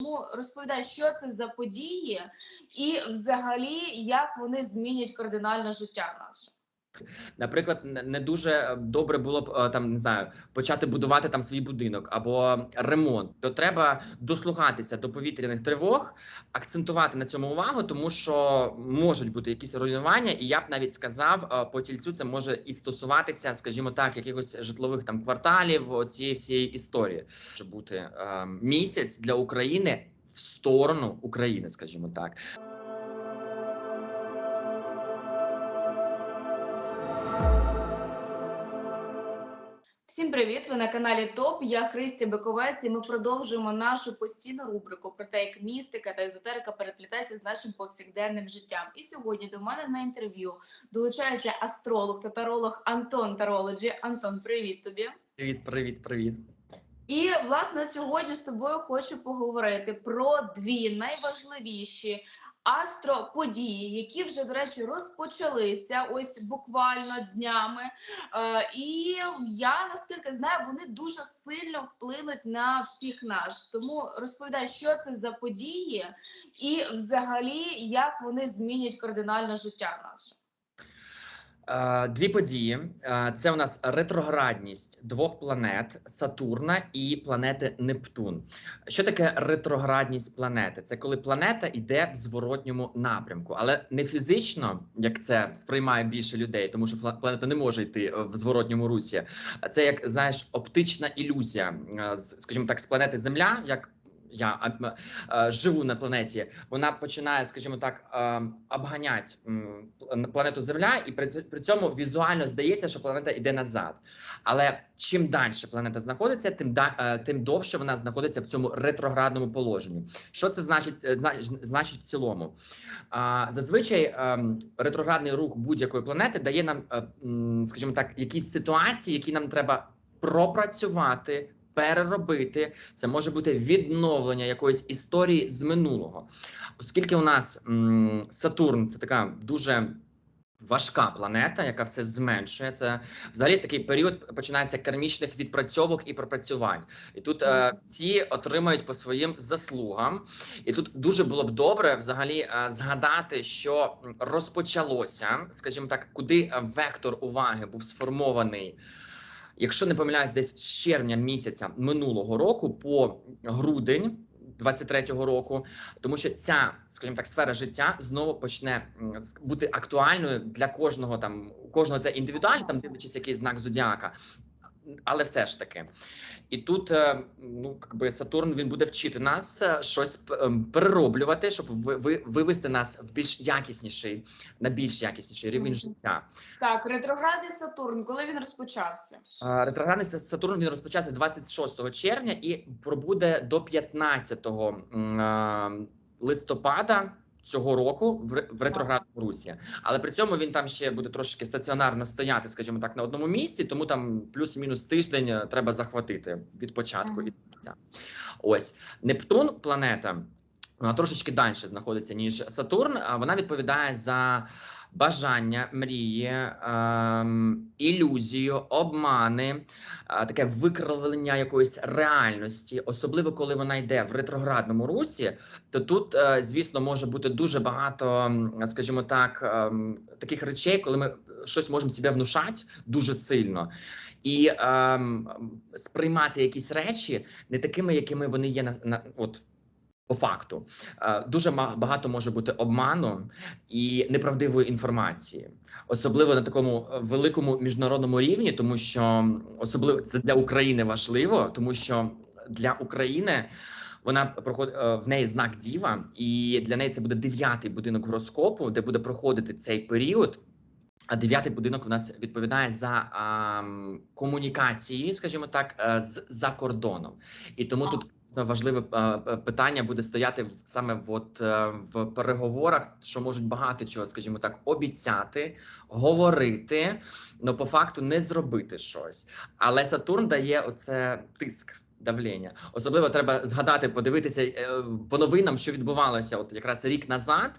Тому розповідай, що це за події, і взагалі як вони змінять кардинально життя наше. Наприклад, не дуже добре було б е, там не знаю почати будувати там свій будинок або ремонт. То треба дослухатися до повітряних тривог, акцентувати на цьому увагу, тому що можуть бути якісь руйнування, і я б навіть сказав, е, по тільцю це може і стосуватися, скажімо так, якихось житлових там кварталів цієї всієї історії. Може бути е, місяць для України в сторону України, скажімо так. Всім привіт! Ви на каналі ТОП. Я Христя Биковець, і ми продовжуємо нашу постійну рубрику про те, як містика та езотерика переплітається з нашим повсякденним життям. І сьогодні до мене на інтерв'ю долучається астролог та таролог Антон Тарологі. Антон, привіт тобі! Привіт, привіт, привіт. І власне сьогодні з тобою хочу поговорити про дві найважливіші астроподії, які вже до речі розпочалися ось буквально днями. Е, і я наскільки знаю, вони дуже сильно вплинуть на всіх нас. Тому розповідай, що це за події, і взагалі як вони змінять кардинально життя наше. Е, Дві події: Е, це у нас ретроградність двох планет Сатурна і планети Нептун. Що таке ретроградність планети? Це коли планета йде в зворотньому напрямку, але не фізично, як це сприймає більше людей, тому що планета не може йти е, в зворотньому русі. Це як знаєш, оптична ілюзія, скажімо так, з планети Земля, як. Я е, живу на планеті, вона починає, скажімо так, е, обганяти планету Земля, і при, цьому візуально здається, що планета йде назад. Але чим далі планета знаходиться, тим е, тим довше вона знаходиться в цьому ретроградному положенні. Що це значить, значить в цілому? Зазвичай ретроградний рух будь-якої планети дає нам, скажімо так, якісь ситуації, які нам треба пропрацювати. Переробити це може бути відновлення якоїсь історії з минулого, оскільки у нас м, Сатурн це така дуже важка планета, яка все зменшує. Це взагалі такий період починається кармічних відпрацьовок і пропрацювань. І тут е, всі отримають по своїм заслугам. І тут дуже було б добре взагалі е, згадати, що розпочалося, скажімо так, куди вектор уваги був сформований. Якщо не помиляюсь, десь з червня місяця минулого року по грудень 23-го року, тому що ця, скажімо так, сфера життя знову почне бути актуальною для кожного там. Кожного це індивідуально, там дивлячись який знак зодіака. Але все ж таки, і тут е, ну якби Сатурн він буде вчити нас е, щось ем, перероблювати, щоб ви, ви вивести нас в більш якісніший, на більш якісніший рівень життя. Так, ретроградний Сатурн, коли він розпочався? Е, Ретроградний Сатурн він розпочався 26 червня і пробуде до 15 е, листопада. Цього року в ре- в ретроградному русі, але при цьому він там ще буде трошки стаціонарно стояти, скажімо так, на одному місці, тому там плюс-мінус тиждень е, треба захватити від початку кінця. Ось Нептун, планета, вона трошечки далі знаходиться ніж Сатурн. А вона відповідає за бажання, мрії, ем, ілюзію, обмани, е, таке викривлення якоїсь реальності, особливо коли вона йде в ретроградному русі, то тут, е, звісно, може бути дуже багато, скажімо так, ем, таких речей, коли ми щось можемо себе внушати дуже сильно. І ем, сприймати якісь речі не такими, якими вони є на, на от по факту. Е, дуже багато може бути обману і неправдивої інформації, особливо на такому е, великому міжнародному рівні, тому що особливо це для України важливо, тому що для України. Вона проходить в неї знак діва, і для неї це буде дев'ятий будинок гороскопу, де буде проходити цей період. А дев'ятий будинок у нас відповідає за а, комунікації, скажімо так, е, з за кордоном, і тому тут важливе е, питання буде стояти саме от, е, в переговорах, що можуть багато чого, скажімо так, обіцяти, говорити, але по факту не зробити щось. Але Сатурн дає оце тиск. Давлення особливо треба згадати, подивитися е, по новинам, що відбувалося, от якраз рік назад,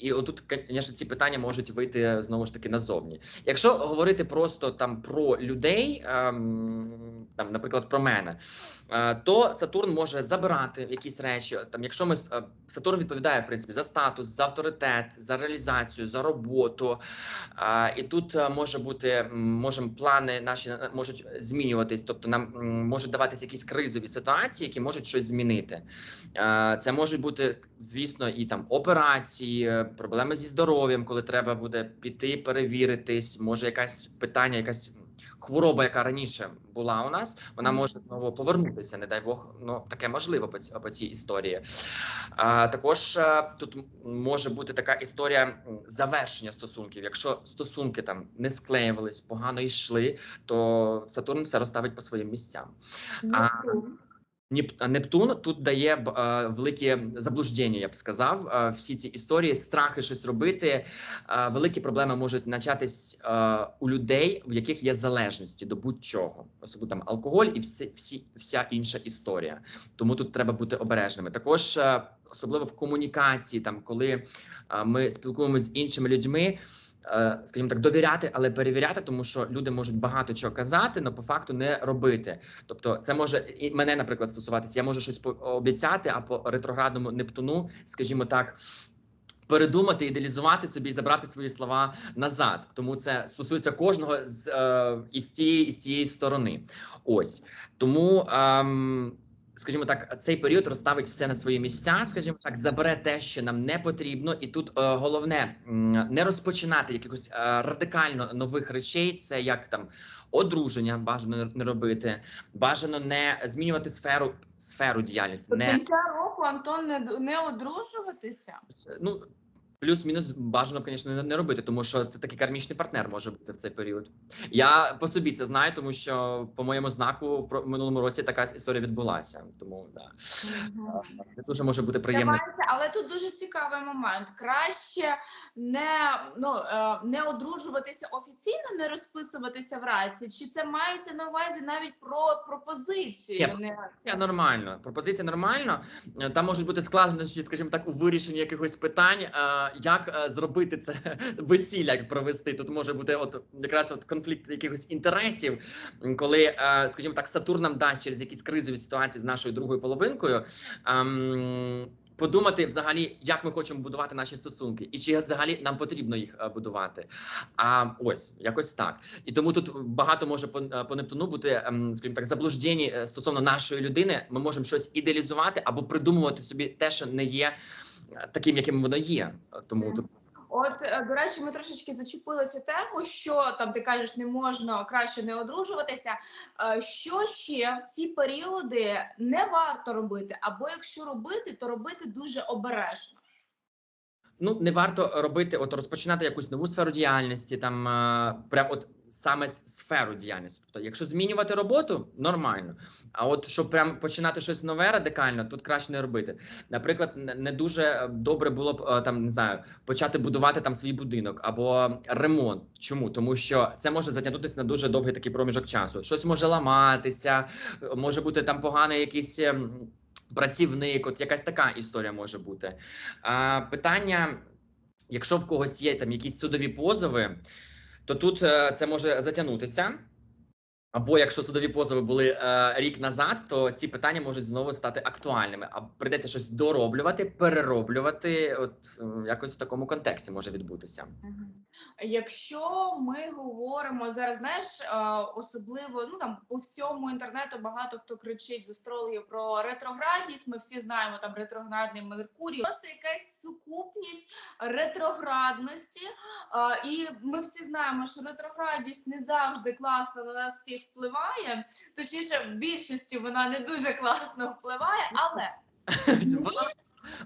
І отут, звісно, ці питання можуть вийти знову ж таки назовні. Якщо говорити просто там про людей, ем, там, наприклад, про мене, е, то Сатурн може забирати якісь речі. Там, якщо ми е, Сатурн відповідає в принципі за статус, за авторитет, за реалізацію, за роботу. Е, і тут може бути, можемо плани наші можуть змінюватись, тобто нам можуть даватись якісь кризові ситуації, які можуть щось змінити. Це можуть бути, звісно, і там операції, проблеми зі здоров'ям, коли треба буде піти, перевіритись. Може, якась питання, якась хвороба, яка раніше була у нас, вона може знову повернутися. Не дай Бог, ну таке можливо по, ці- по цій історії. А, також е, тут може бути така історія завершення стосунків. Якщо стосунки там не склеювались, погано йшли, то Сатурн все розставить по своїм місцям. А, Ніп- Нептун тут дає б, е, заблуждення, я б сказав. Всі ці історії, страхи щось робити. Великі проблеми можуть початись у людей, в яких є залежності до будь-чого, особливо там алкоголь і всі, всі, вся інша історія. Тому тут треба бути обережними. Також особливо в комунікації, там коли ми спілкуємося з іншими людьми. Е, Скажімо так, довіряти, але перевіряти, тому що люди можуть багато чого казати, але по факту не робити. Тобто, це може і мене, наприклад, стосуватися. Я можу щось по- обіцяти, а по ретроградному Нептуну, скажімо так. Передумати, ідеалізувати собі і забрати свої слова назад, тому це стосується кожного з е, із цієї із цієї сторони. Ось тому, ем, скажімо так, цей період розставить все на свої місця. Скажімо так, забере те, що нам не потрібно, і тут е, головне не розпочинати якихось е, радикально нових речей. Це як там одруження, бажано не- робити, бажано не змінювати сферу сферу діяльності. До Не кінця року Антон не, не одружуватися. ну плюс-мінус бажано, звісно, не, робити, тому що це такий кармічний партнер може бути в цей період. Я по собі це знаю, тому що по моєму знаку в минулому році така історія відбулася. Тому да це дуже може бути приємно. Давайте, але тут дуже цікавий момент. Краще не ну е, не одружуватися офіційно, не розписуватися в раці. Чи це мається на увазі навіть про пропозицію? Є. Не Пропозиція нормально. Пропозиція нормально. Е, Там можуть бути складнощі, скажімо так, у вирішенні якихось питань. Як е, зробити це весілля, як провести? Тут може бути от якраз от конфлікт якихось інтересів, коли, е, скажімо так, Сатурн нам дасть через якісь кризові ситуації з нашою другою половинкою. ем, Подумати взагалі, як ми хочемо будувати наші стосунки, і чи взагалі нам потрібно їх е, будувати. А ось якось так. І тому тут багато може по, Нептуну бути, ем, скажімо так, заблуждені стосовно нашої людини. Ми можемо щось ідеалізувати або придумувати собі те, що не є таким, яким воно є. Тому тут От, е, до речі, ми трошечки зачепили цю тему, що там ти кажеш, не можна краще не одружуватися. Е, Що ще в ці періоди не варто робити, або якщо робити, то робити дуже обережно. ну не варто робити, от розпочинати якусь нову сферу діяльності, там е, прям от саме сферу діяльності. Тобто, якщо змінювати роботу, нормально. А от щоб прям починати щось нове радикально, тут краще не робити. Наприклад, не- дуже добре було б е, там не знаю, почати будувати там свій будинок або ремонт. Чому? Тому що це може затягнутися на дуже довгий такий проміжок часу. Щось може ламатися, може бути там поганий якийсь. ем, Працівник, от якась така історія може бути. А, питання: якщо в когось є там якісь судові позови, то тут е, це може затягнутися. Або якщо судові позови були е, рік назад, то ці питання можуть знову стати актуальними. А прийдеться щось дороблювати, перероблювати. От е, якось в такому контексті може відбутися. Якщо ми говоримо зараз, знаєш, е, особливо ну там по всьому інтернету багато хто кричить з астрологів про ретроградність. Ми всі знаємо там ретроградний Меркурій. Просто якась сукупність ретроградності. е, І ми всі знаємо, що ретроградність не завжди класно на нас всіх впливає. Точніше, в більшості вона не дуже класно впливає, але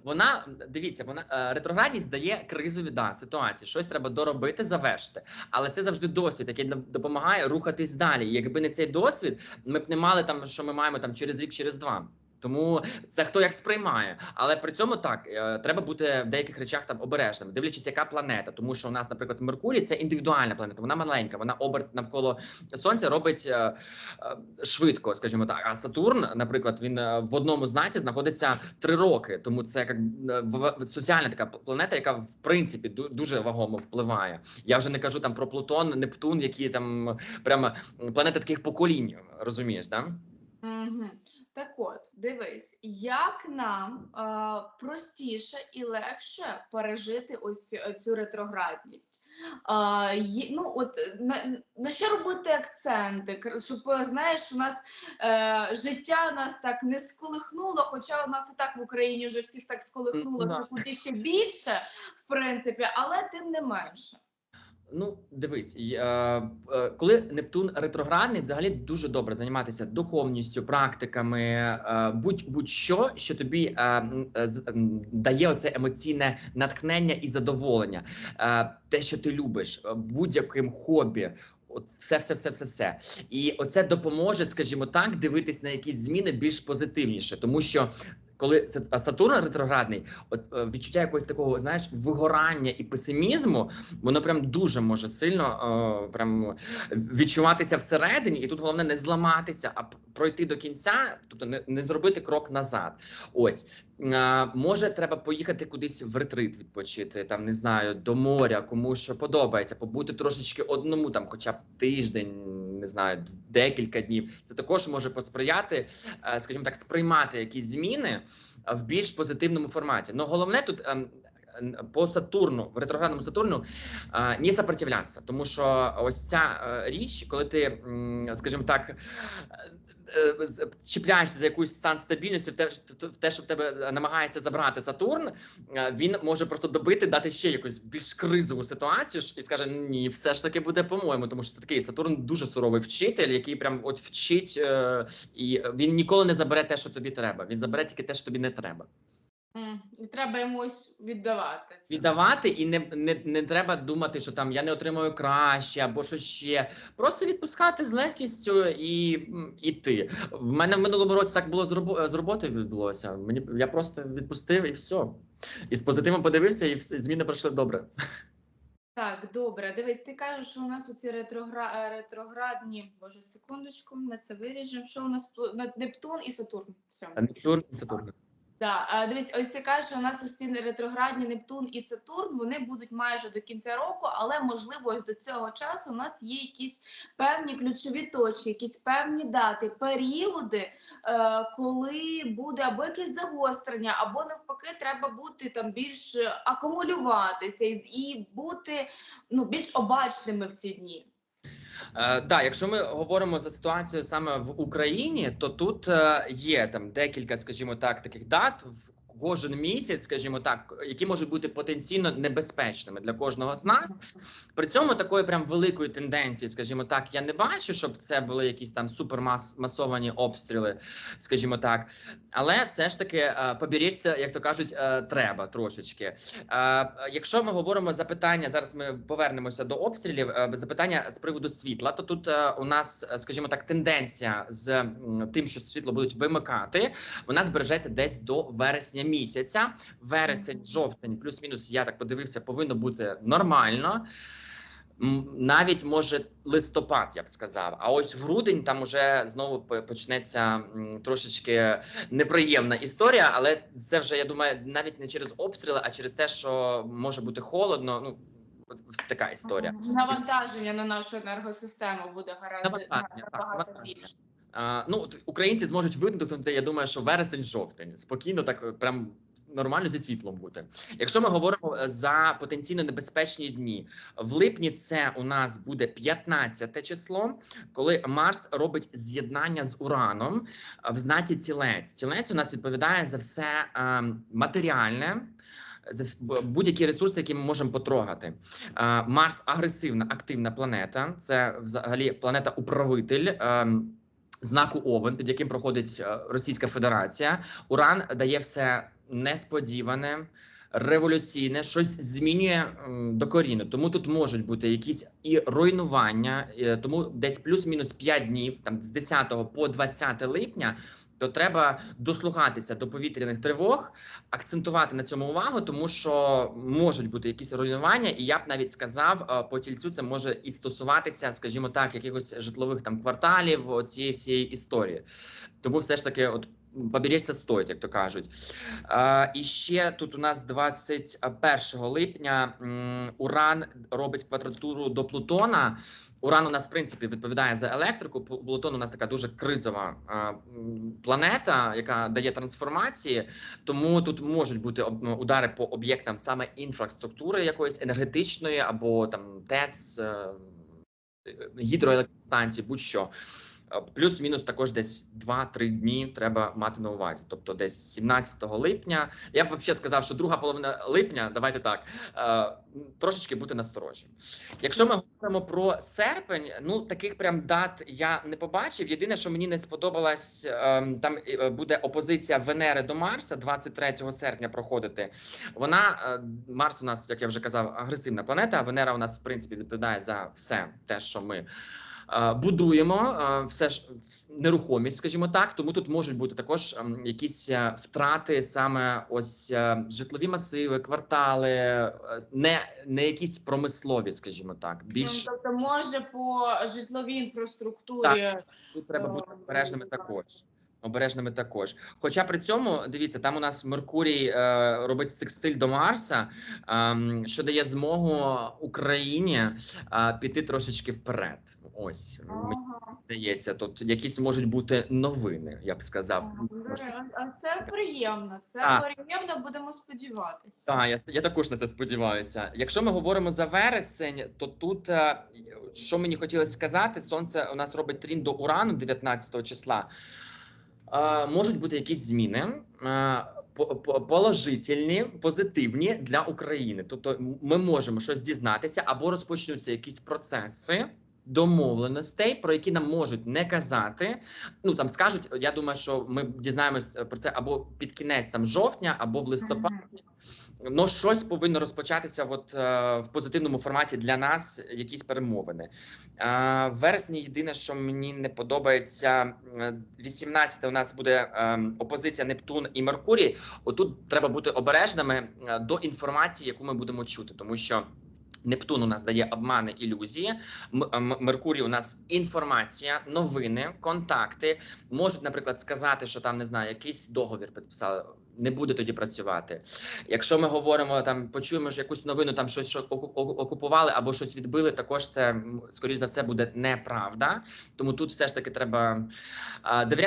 Вона, дивіться, вона е, ретроградність дає кризові да, ситуації. Щось треба доробити, завершити. Але це завжди досвід, який допомагає рухатись далі. Якби не цей досвід, ми б не мали там, що ми маємо там через рік, через два. Тому це хто як сприймає. Але при цьому так е, треба бути в деяких речах там обережним, дивлячись, яка планета. Тому що у нас, наприклад, Меркурій це індивідуальна планета, вона маленька, вона оберт навколо сонця робить е, е, швидко, скажімо так. А Сатурн, наприклад, він в одному знаці знаходиться три роки. Тому це як соціальна така планета, яка в принципі дуже вагомо впливає. Я вже не кажу там про Плутон, Нептун, які там прямо планети таких поколінь, розумієш, так? Угу. Так от, дивись, як нам е, простіше і легше пережити ось цю- ретроградність? Е, ну, от, на, на що робити акценти? Щоб, знаєш, у нас е, життя нас так не сколихнуло, хоча у нас і так в Україні вже всіх так сколихнуло, що куди ще більше, в принципі, але тим не менше. Ну, дивись, е, коли Нептун ретроградний, взагалі дуже добре займатися духовністю, практиками, е, будь будь-що, що тобі е, е, дає оце емоційне натхнення і задоволення, Е, те, що ти любиш, е, будь-яким хобі. От все, все, все, все, все. І оце допоможе, скажімо так, дивитись на якісь зміни більш позитивніше, тому що. Коли Сатурн ретроградний, от е, відчуття якогось такого, знаєш, вигорання і песимізму, воно прям дуже може сильно е, прям відчуватися всередині, і тут головне не зламатися, а пройти до кінця, тобто не, не зробити крок назад. Ось е, може, треба поїхати кудись в ретрит відпочити, там не знаю, до моря, кому що подобається, побути трошечки одному, там, хоча б тиждень, знаю, декілька днів. Це також може посприяти, е, скажімо так, сприймати якісь зміни в більш позитивному форматі. Ну головне тут. ем, ем, По Сатурну, в ретроградному Сатурну е, не сопротивлятися, тому що ось ця е, річ, коли ти, скажімо так, чіпляєшся за якийсь стан стабільності, в те, що в тебе намагається забрати Сатурн, е, він може просто добити, дати ще якусь більш кризову ситуацію і скаже: ні, все ж таки буде по-моєму, тому що це такий Сатурн дуже суровий вчитель, який прям от вчить, е, і він ніколи не забере те, що тобі треба. Він забере тільки те, що тобі не треба. І треба йомусь віддавати. це. Віддавати і не, не, не треба думати, що там я не отримую краще або що ще. Просто відпускати з легкістю і м, іти. В мене в минулому році так було з, робо, з роботою відбулося. Мені я просто відпустив і все. І з позитивом подивився, і все, зміни пройшли добре. Так, добре. Дивись, ти кажеш, що у нас оці ретрогра... е, ретроградні. Боже, секундочку, ми це виріжемо. Що у нас Нептун і Сатурн? Все. Нептун, Сатурн. Да. Дивись, ось ти кажеш, що у нас ці ретроградні Нептун і Сатурн, вони будуть майже до кінця року, але можливо, ось до цього часу у нас є якісь певні ключові точки, якісь певні дати, періоди, е, коли буде або якесь загострення, або навпаки, треба бути там більш акумулюватися і бути ну більш обачними в ці дні. Е, якщо ми говоримо за ситуацію саме в Україні, то тут е, є там декілька, скажімо так, таких дат в кожен місяць, скажімо так, які можуть бути потенційно небезпечними для кожного з нас. При цьому такої прям великої тенденції, скажімо так, я не бачу, щоб це були якісь там супермасовані обстріли, скажімо так. Але все ж таки е, поберігся, як то кажуть, е, треба трошечки. Е, Якщо ми говоримо за питання, зараз ми повернемося до обстрілів. Запитання з приводу світла, то тут у нас, скажімо так, тенденція з тим, що світло будуть вимикати, вона збережеться десь до вересня місяця. Вересень, жовтень, плюс-мінус, я так подивився, повинно бути нормально. Навіть може листопад, я б сказав. А ось в грудень там уже знову почнеться трошечки неприємна історія, але це вже я думаю, навіть не через обстріли, а через те, що може бути холодно. Ну така історія. Навантаження на нашу енергосистему буде гаразд набагато більше. Ну українці зможуть видихнути. Я думаю, що вересень, жовтень спокійно, так е, прям нормально зі світлом бути. Якщо ми говоримо е, за потенційно небезпечні дні, в липні це у нас буде 15 число, коли Марс робить з'єднання з Ураном е, в знаці тілець. Тілець у нас відповідає за все матеріальне. За будь-які ресурси, які ми можемо потрогати. Марс агресивна, активна планета. Це взагалі планета-управитель. ем, знаку Овен, під яким проходить е, Російська Федерація. Уран дає все несподіване, революційне, щось змінює докорінно. Тому тут можуть бути якісь і руйнування, е, тому десь плюс-мінус 5 днів, там з 10 по 20 липня. То треба дослухатися до повітряних тривог, акцентувати на цьому увагу, тому що можуть бути якісь руйнування, і я б навіть сказав, е, по тільцю це може і стосуватися, скажімо так, якихось житлових там кварталів цієї всієї історії. Тому все ж таки, от побережься стоїть, як то кажуть. Е, і ще тут у нас 21 липня Уран робить квадратуру до Плутона. Уран у нас в принципі відповідає за електрику. Плу- Плутон у нас така дуже кризова е, планета, яка дає трансформації. Тому тут можуть бути ну, удари по об'єктам саме інфраструктури якоїсь енергетичної або там ТЕЦ, е, гідроелектростанції, будь-що. Е, Плюс-мінус також десь 2-3 дні треба мати на увазі. Тобто, десь 17 липня. Я б взагалі сказав, що друга половина липня, давайте так, е, трошечки бути насторожі. Якщо ми говоримо про серпень, ну таких прям дат я не побачив. Єдине, що мені не сподобалось, ем, там е, буде опозиція Венери до Марса 23 серпня проходити. Вона Марс у нас, як я вже казав, агресивна планета. а Венера у нас в принципі відповідає за все те, що ми. Будуємо все ж нерухомість, скажімо так. Тому тут можуть бути також ем, якісь е, втрати, саме ось е, житлові масиви, квартали, е, не, не якісь промислові, скажімо так. Більш Ну, тобто, може по житловій інфраструктурі. тут треба бути обережними також. Обережними також. Хоча при цьому дивіться, там у нас Меркурій е, робить секстиль до Марса, ем, що дає змогу Україні е, піти трошечки вперед. Ось мені здається, тут якісь можуть бути новини, я б сказав. А а це приємно. Це Так. приємно, будемо сподіватися. Так, я, я також на це сподіваюся. Якщо ми говоримо за вересень, то тут е, що мені хотілося сказати, сонце у нас робить трін до урану 19 числа. Можуть бути якісь зміни. по- по- Положительні, позитивні для України. Тобто, ми можемо щось дізнатися, або розпочнуться якісь процеси домовленостей, про які нам можуть не казати. Ну там скажуть. Я думаю, що ми дізнаємось про це або під кінець там жовтня, або в листопаді. Ну, щось повинно розпочатися от, е, в позитивному форматі для нас, якісь перемовини. Е, в вересні єдине, що мені не подобається, е, 18 у нас буде е, опозиція Нептун і Меркурій. Отут треба бути обережними е, до інформації, яку ми будемо чути, тому що. Нептун у нас дає обмани ілюзії. Меркурій у нас інформація, новини, контакти. Можуть, наприклад, сказати, що там не знаю, якийсь договір підписали. Не буде тоді працювати. Якщо ми говоримо там, почуємо ж якусь новину, там щось що оку- оку- окупували або щось відбили, також це скоріш за все буде неправда. Тому тут все ж таки треба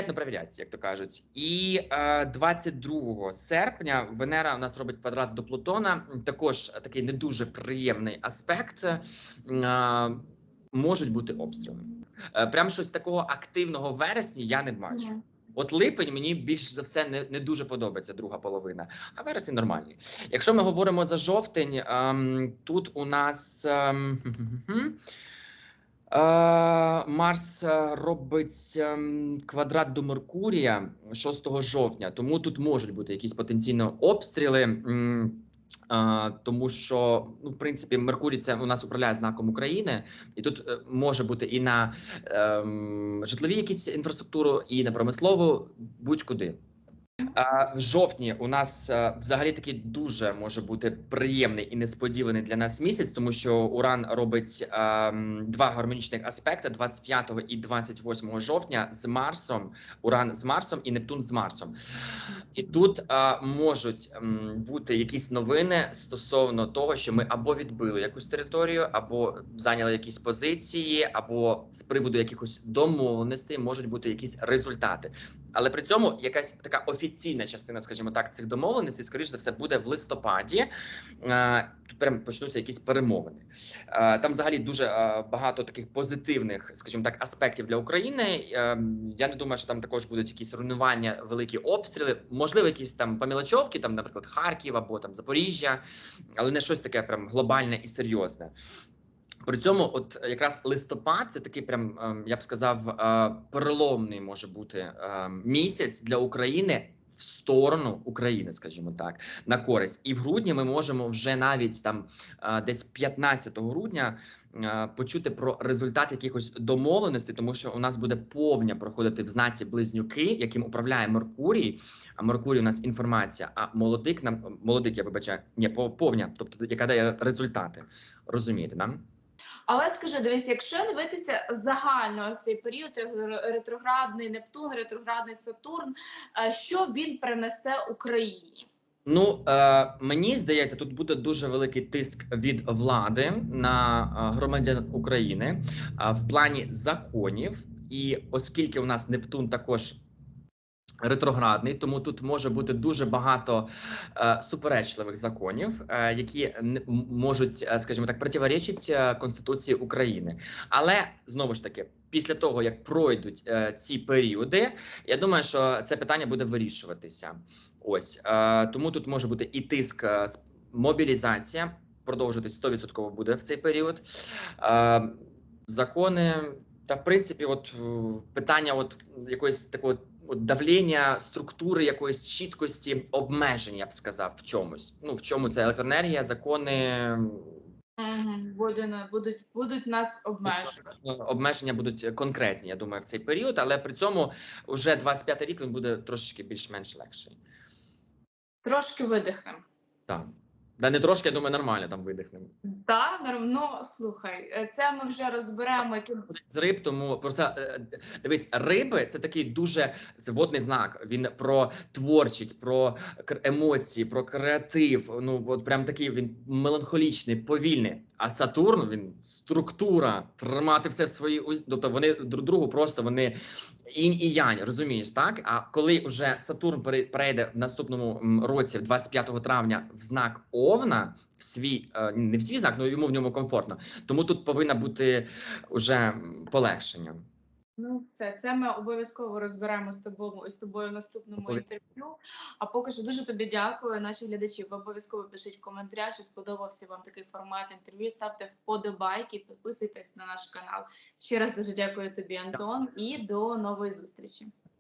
не перевіряти, як то кажуть. І а, 22 серпня Венера у нас робить квадрат до Плутона. Також такий не дуже приємний аспект. Можуть бути обстріли. Е, Прям щось такого активного в вересні я не бачу. От липень мені більш за все не, не дуже подобається друга половина, а вересень нормальний. Якщо ми говоримо за жовтень, ем, тут у нас ем, е, Марс е, робить ем, квадрат до Меркурія 6 жовтня, тому тут можуть бути якісь потенційно обстріли. м, е, тому що, ну, в принципі, Меркурій це у нас управляє знаком України, і тут е, може бути і на ем, житлові якісь інфраструктуру, і на промислову, будь-куди. В жовтні у нас е, взагалі такий дуже може бути приємний і несподіваний для нас місяць, тому що Уран робить ем, два гармонічних аспекти 25 і 28 жовтня з Марсом, Уран з Марсом і Нептун з Марсом. І тут е, можуть бути якісь новини стосовно того, що ми або відбили якусь територію, або зайняли якісь позиції, або з приводу якихось домовленостей можуть бути якісь результати. Але при цьому якась така офіційна частина, скажімо так, цих домовленостей, скоріш за все, буде в листопаді. Е, Тут прям почнуться якісь перемовини. Е, Там взагалі дуже е, багато таких позитивних, скажімо так, аспектів для України. Я не думаю, що там також будуть якісь руйнування, великі обстріли, можливо, якісь там помілочовки, там, наприклад, Харків або там Запоріжжя, але не щось таке прям глобальне і серйозне. При цьому, от якраз листопад, це такий прям, ем, я б сказав, е, переломний може бути ем, місяць для України в сторону України, скажімо так, на користь. І в грудні ми можемо вже навіть там е, десь 15 грудня е, почути про результат якихось домовленостей, тому що у нас буде повня проходити в знаці близнюки, яким управляє Меркурій. А Меркурій у нас інформація. А молодик нам молодик, я вибачаю, ні, по- повня, тобто яка дає результати. Розумієте, да? Але скажи, дивись, якщо дивитися загально цей період ре- ретроградний Нептун, ретроградний Сатурн, е, що він принесе Україні? Ну е, мені здається, тут буде дуже великий тиск від влади на е, громадян України е, в плані законів. І оскільки у нас Нептун також ретроградний, тому тут може бути дуже багато е, суперечливих законів, е, які можуть, е, скажімо так, противоречить е, Конституції України. Але знову ж таки, після того як пройдуть е, ці періоди, я думаю, що це питання буде вирішуватися. Ось е, тому тут може бути і тиск, е, мобілізація продовжуватись 100% буде в цей період. Е, закони та в принципі, от питання, от якоїсь такого от давлення структури, якоїсь чіткості, обмеження, я б сказав, в чомусь. Ну в чому це електроенергія, закони. Буде, будуть, будуть нас обмежувати. е, Обмеження будуть конкретні, я думаю, в цей період, але при цьому вже 25 рік він буде трошечки більш-менш легший. Трошки видихнемо. Так. Да не трошки, я думаю, нормально там видихнемо. Так, норм- ну слухай, е, це ми вже розберемо, які З риб, тому просто е, дивись, риби це такий дуже це водний знак. Він про творчість, про емоції, про креатив. Ну от прям такий він меланхолічний, повільний. А Сатурн він структура, тримати все в своїй тобто вони друг другу просто вони інь і янь, розумієш, так? А коли вже Сатурн пере- перейде в наступному році, в 25 травня, в знак Овна, в свій е, не в свій знак, але йому в ньому комфортно. Тому тут повинна бути уже м, полегшення. Ну, все, це ми обов'язково розберемо з тобою з тобою в наступному Добре. інтерв'ю. А поки що дуже тобі дякую. Наші глядачі ви обов'язково пишіть в коментарях, що сподобався вам такий формат інтерв'ю. Ставте вподобайки, підписуйтесь на наш канал. Ще раз дуже дякую тобі, Антон, і до нової зустрічі.